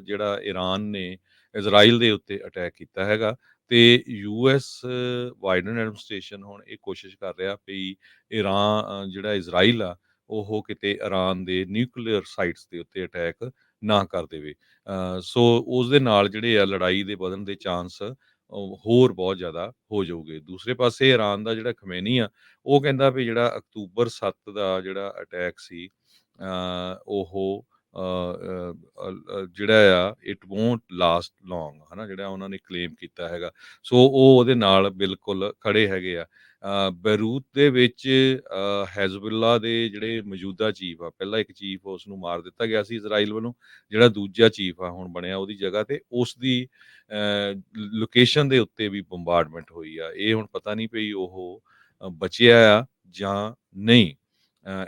ਜਿਹੜਾ ਈਰਾਨ ਨੇ ਇਜ਼ਰਾਈਲ ਦੇ ਉੱਤੇ ਅਟੈਕ ਕੀਤਾ ਹੈਗਾ ਤੇ ਯੂਐਸ ਬਾਈਡਨ ਐਡਮਿਨਿਸਟ੍ਰੇਸ਼ਨ ਹੁਣ ਇਹ ਕੋਸ਼ਿਸ਼ ਕਰ ਰਿਹਾ ਵੀ ਈਰਾਨ ਜਿਹੜਾ ਇਜ਼ਰਾਈਲ ਆ, ਉਹ ਕਿਤੇ ਈਰਾਨ ਦੇ ਨਿਊਕਲੀਅਰ ਸਾਈਟਸ ਦੇ ਉੱਤੇ ਅਟੈਕ ਨਾ ਕਰ ਦੇਵੇ। ਸੋ ਉਸ ਦੇ ਨਾਲ ਜਿਹੜੇ ਆ ਲੜਾਈ ਦੇ ਵਧਣ ਦੇ ਚਾਂਸ ਹੋਰ ਬਹੁਤ ਜ਼ਿਆਦਾ ਹੋ ਜਾਊਗੇ। ਦੂਸਰੇ ਪਾਸੇ ਈਰਾਨ ਦਾ ਜਿਹੜਾ ਖਮੇਨੀ ਆ, ਉਹ ਕਹਿੰਦਾ ਵੀ ਜਿਹੜਾ ਅਕਤੂਬਰ 7 ਦਾ ਜਿਹੜਾ ਅਟੈਕ ਸੀ ਉਹ ਜਿਹੜਾ ਆ ਇਟ ਵੋਂਟ ਲਾਸਟ ਲੌਂਗ ਹਨਾ ਜਿਹੜਾ ਉਹਨਾਂ ਨੇ ਕਲੇਮ ਕੀਤਾ ਹੈਗਾ। ਸੋ ਉਹ ਉਹਦੇ ਨਾਲ ਬਿਲਕੁਲ ਖੜੇ ਹੈਗੇ ਆ। ਬੈਰੂਤ ਦੇ ਵਿੱਚ ਅ, ਹੈਜ਼ਬੁੱਲਾ ਦੇ ਜਿਹੜੇ ਮੌਜੂਦਾ ਚੀਫ ਆ ਪਹਿਲਾਂ ਇੱਕ ਚੀਫ ਉਸ ਨੂੰ ਮਾਰ ਦਿੱਤਾ ਗਿਆ ਸੀ ਇਜ਼ਰਾਈਲ ਵੱਲੋਂ ਜਿਹੜਾ ਦੂਜਾ ਚੀਫ ਆ ਹੁਣ ਬਣਿਆ ਉਹਦੀ ਜਗ੍ਹਾ ਤੇ ਉਸ ਦੀ ਲੋਕੇਸ਼ਨ ਦੇ ਉੱਤੇ ਵੀ ਬੰਬਾਰਡਮੈਂਟ ਹੋਈ ਆ। ਇਹ ਹੁਣ ਪਤਾ ਨਹੀਂ ਪਈ ਉਹ ਬਚਿਆ ਆ ਜਾਂ ਨਹੀਂ।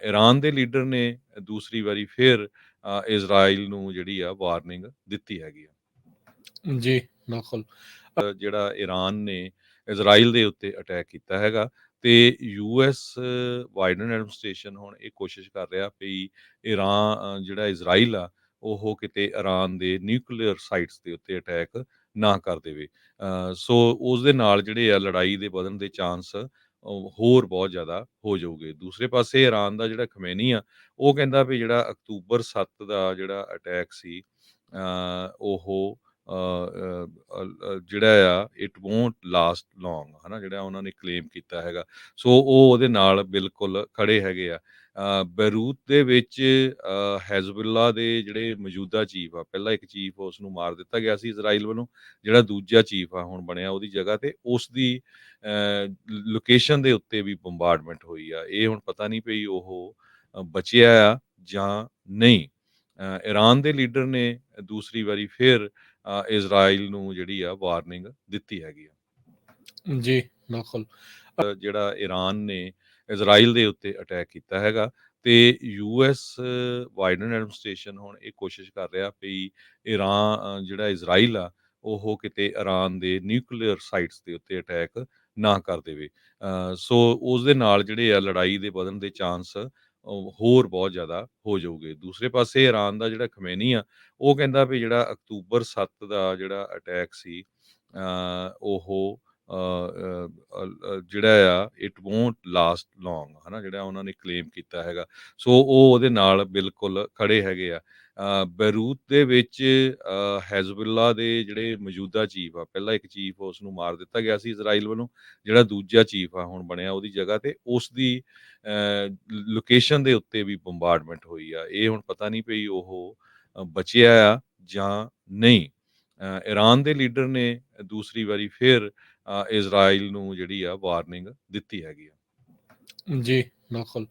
ਈਰਾਨ ਦੇ ਲੀਡਰ ਨੇ ਦੂਸਰੀ ਵਾਰੀ ਫਿਰ ਇਜ਼ਰਾਈਲ ਨੂੰ ਜਿਹੜੀ ਆ ਵਾਰਨਿੰਗ ਦਿੱਤੀ ਹੈਗੀ ਆ। ਜੀ ਬਿਲਕੁਲ। ਜਿਹੜਾ ਈਰਾਨ ਨੇ ਇਜ਼ਰਾਈਲ ਦੇ ਉੱਤੇ ਅਟੈਕ ਕੀਤਾ ਹੈਗਾ ਤੇ ਯੂਐਸ ਬਾਈਡਨ ਐਡਮਿਨਿਸਟ੍ਰੇਸ਼ਨ ਹੁਣ ਇਹ ਕੋਸ਼ਿਸ਼ ਕਰ ਰਿਹਾ ਵੀ ਈਰਾਨ ਜਿਹੜਾ ਇਜ਼ਰਾਈਲ ਆ ਉਹ ਕਿਤੇ ਈਰਾਨ ਦੇ ਨਿਊਕਲੀਅਰ ਸਾਈਟਸ ਦੇ ਉੱਤੇ ਅਟੈਕ ਨਾ ਕਰ ਦੇਵੇ। ਸੋ ਉਸ ਦੇ ਨਾਲ ਜਿਹੜੇ ਆ ਲੜਾਈ ਦੇ ਵਧਣ ਦੇ ਚਾਂਸ ਹੋਰ ਬਹੁਤ ਜ਼ਿਆਦਾ ਹੋ ਜਾਊਗੇ। ਦੂਸਰੇ ਪਾਸੇ ਈਰਾਨ ਦਾ ਜਿਹੜਾ ਖਮੇਨੀ ਆ ਉਹ ਕਹਿੰਦਾ ਵੀ ਜਿਹੜਾ ਅਕਤੂਬਰ 7 ਦਾ ਜਿਹੜਾ ਅਟੈਕ ਸੀ ਅ, ਉਹ ਜਿਹੜਾ ਆ ਇਟ ਵੋਂਟ ਲਾਸਟ ਲੌਂਗ ਹਨਾ ਜਿਹੜਾ ਉਹਨਾਂ ਨੇ ਕਲੇਮ ਕੀਤਾ ਹੈਗਾ। ਸੋ ਉਹ ਉਹਦੇ ਨਾਲ ਬਿਲਕੁਲ ਖੜੇ ਹੈਗੇ ਆ। ਬੈਰੂਤ ਦੇ ਵਿੱਚ ਅ, ਹੈਜ਼ਬੁੱਲਾ ਦੇ ਜਿਹੜੇ ਮੌਜੂਦਾ ਚੀਫ ਆ ਪਹਿਲਾਂ ਇੱਕ ਚੀਫ ਉਸ ਨੂੰ ਮਾਰ ਦਿੱਤਾ ਗਿਆ ਸੀ ਇਜ਼ਰਾਈਲ ਵੱਲੋਂ ਜਿਹੜਾ ਦੂਜਾ ਚੀਫ ਆ ਹੁਣ ਬਣਿਆ ਉਹਦੀ ਜਗ੍ਹਾ ਤੇ ਉਸ ਦੀ ਲੋਕੇਸ਼ਨ ਦੇ ਉੱਤੇ ਵੀ ਬੰਬਾਰਡਮੈਂਟ ਹੋਈ ਆ। ਇਹ ਹੁਣ ਪਤਾ ਨਹੀਂ ਪਈ ਉਹ ਬਚਿਆ ਆ ਜਾਂ ਨਹੀਂ। ਈਰਾਨ ਦੇ ਲੀਡਰ ਨੇ ਦੂਸਰੀ ਵਾਰੀ ਫਿਰ ਇਜ਼ਰਾਈਲ ਨੂੰ ਜਿਹੜੀ ਆ ਵਾਰਨਿੰਗ ਦਿੱਤੀ ਹੈਗੀ ਆ। ਜੀ। ਬਿਲਕੁਲ। ਜਿਹੜਾ ਈਰਾਨ ਨੇ ਇਜ਼ਰਾਈਲ ਦੇ ਉੱਤੇ ਅਟੈਕ ਕੀਤਾ ਹੈਗਾ ਤੇ ਯੂਐਸ ਬਾਈਡਨ ਐਡਮਿਨਿਸਟ੍ਰੇਸ਼ਨ ਹੁਣ ਇਹ ਕੋਸ਼ਿਸ਼ ਕਰ ਰਿਹਾ ਵੀ ਈਰਾਨ ਜਿਹੜਾ ਇਜ਼ਰਾਈਲ ਆ, ਉਹ ਕਿਤੇ ਈਰਾਨ ਦੇ ਨਿਊਕਲੀਅਰ ਸਾਈਟਸ ਦੇ ਉੱਤੇ ਅਟੈਕ ਨਾ ਕਰ ਦੇਵੇ। ਸੋ ਉਸ ਦੇ ਨਾਲ ਜਿਹੜੇ ਆ ਲੜਾਈ ਦੇ ਵਧਣ ਦੇ ਚਾਂਸ ਹੋਰ ਬਹੁਤ ਜ਼ਿਆਦਾ ਹੋ ਜਾਊਗੇ। ਦੂਸਰੇ ਪਾਸੇ ਈਰਾਨ ਦਾ ਜਿਹੜਾ ਖਮੇਨੀ ਆ, ਉਹ ਕਹਿੰਦਾ ਵੀ ਜਿਹੜਾ ਅਕਤੂਬਰ 7 ਦਾ ਜਿਹੜਾ ਅਟੈਕ ਸੀ ਉਹ ਜਿਹੜਾ ਆ ਇਟ ਵੋਂਟ ਲਾਸਟ ਲੌਂਗ ਹਨਾ ਜਿਹੜਾ ਉਹਨਾਂ ਨੇ ਕਲੇਮ ਕੀਤਾ ਹੈਗਾ। ਸੋ ਉਹ ਉਹਦੇ ਨਾਲ ਬਿਲਕੁਲ ਖੜੇ ਹੈਗੇ ਆ। ਬੈਰੂਤ ਦੇ ਵਿੱਚ ਅ, ਹੈਜ਼ਬੁੱਲਾ ਦੇ ਜਿਹੜੇ ਮੌਜੂਦਾ ਚੀਫ ਆ ਪਹਿਲਾਂ ਇੱਕ ਚੀਫ ਉਸ ਨੂੰ ਮਾਰ ਦਿੱਤਾ ਗਿਆ ਸੀ ਇਜ਼ਰਾਈਲ ਵੱਲੋਂ ਜਿਹੜਾ ਦੂਜਾ ਚੀਫ ਆ ਹੁਣ ਬਣਿਆ ਉਹਦੀ ਜਗ੍ਹਾ ਤੇ ਉਸ ਦੀ ਲੋਕੇਸ਼ਨ ਦੇ ਉੱਤੇ ਵੀ ਬੰਬਾਰਡਮੈਂਟ ਹੋਈ ਆ। ਇਹ ਹੁਣ ਪਤਾ ਨਹੀਂ ਪਈ ਉਹ ਬਚਿਆ ਆ ਜਾਂ ਨਹੀਂ। ਅ, ਈਰਾਨ ਦੇ ਲੀਡਰ ਨੇ ਦੂਸਰੀ ਵਾਰੀ ਫਿਰ ਇਜ਼ਰਾਈਲ ਨੂੰ ਜਿਹੜੀ ਆ ਵਾਰਨਿੰਗ ਦਿੱਤੀ ਹੈਗੀ ਆ। ਜੀ ਬਿਲਕੁਲ।